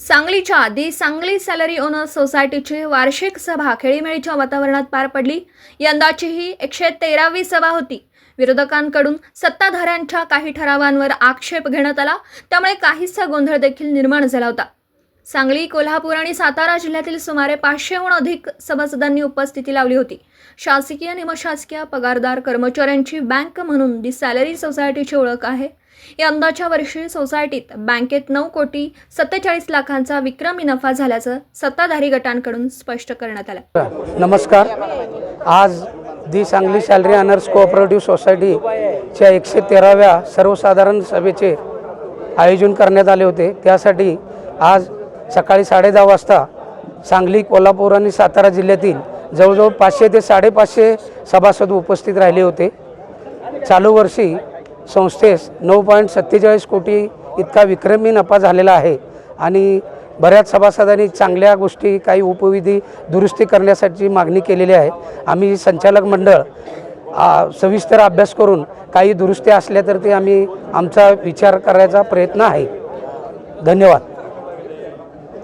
सांगलीच्या the Sangli salary owners सोसायटीची वार्षिक सभा खेळीमेळीच्या वातावरणात पार पडली. यंदाची ही एकशे तेरावी सभा होती. विरोधकांकडून सत्ताधाऱ्यांच्या काही ठरावांवर आक्षेप घेण्यात आला. त्यामुळे काहीसा गोंधळ देखील निर्माण झाला होता. सांगली कोल्हापूर आणि सातारा जिल्ह्यातील सुमारे पाचशेहून अधिक सभासदांनी उपस्थिती लावली होती. शासकीय निमशासकीय पगारदार कर्मचाऱ्यांची बँक म्हणून दी सॅलरी सोसायटीची ओळख आहे. यंदाच्या वर्षी सोसायटीत बँकेत नऊ कोटी सत्तेचाळीस लाखांचा विक्रमी नफा झाल्याचं सत्ताधारी गटांकडून स्पष्ट करण्यात आलं. नमस्कार. आज the Sangli salary earners cooperative सोसायटीच्या एकशे तेराव्या सर्वसाधारण सभेचे आयोजन करण्यात आले होते. त्यासाठी आज सकाळी साडे दहा वाजता सांगली कोल्हापूर आणि सातारा जिल्ह्यातील जवळजवळ पाचशे ते साडेपाचशे सभासद उपस्थित राहिले होते. चालू वर्षी संस्थेस नऊ पॉईंट सत्तेचाळीस कोटी इतका विक्रमी नफा झालेला आहे आणि बऱ्याच सभासदांनी चांगल्या गोष्टी काही उपविधी दुरुस्ती करण्यासाठी मागणी केलेली आहे. आम्ही संचालक मंडळ सविस्तर अभ्यास करून काही दुरुस्ती असल्या तर ते आम्ही आमचा विचार करायचा प्रयत्न आहे. धन्यवाद.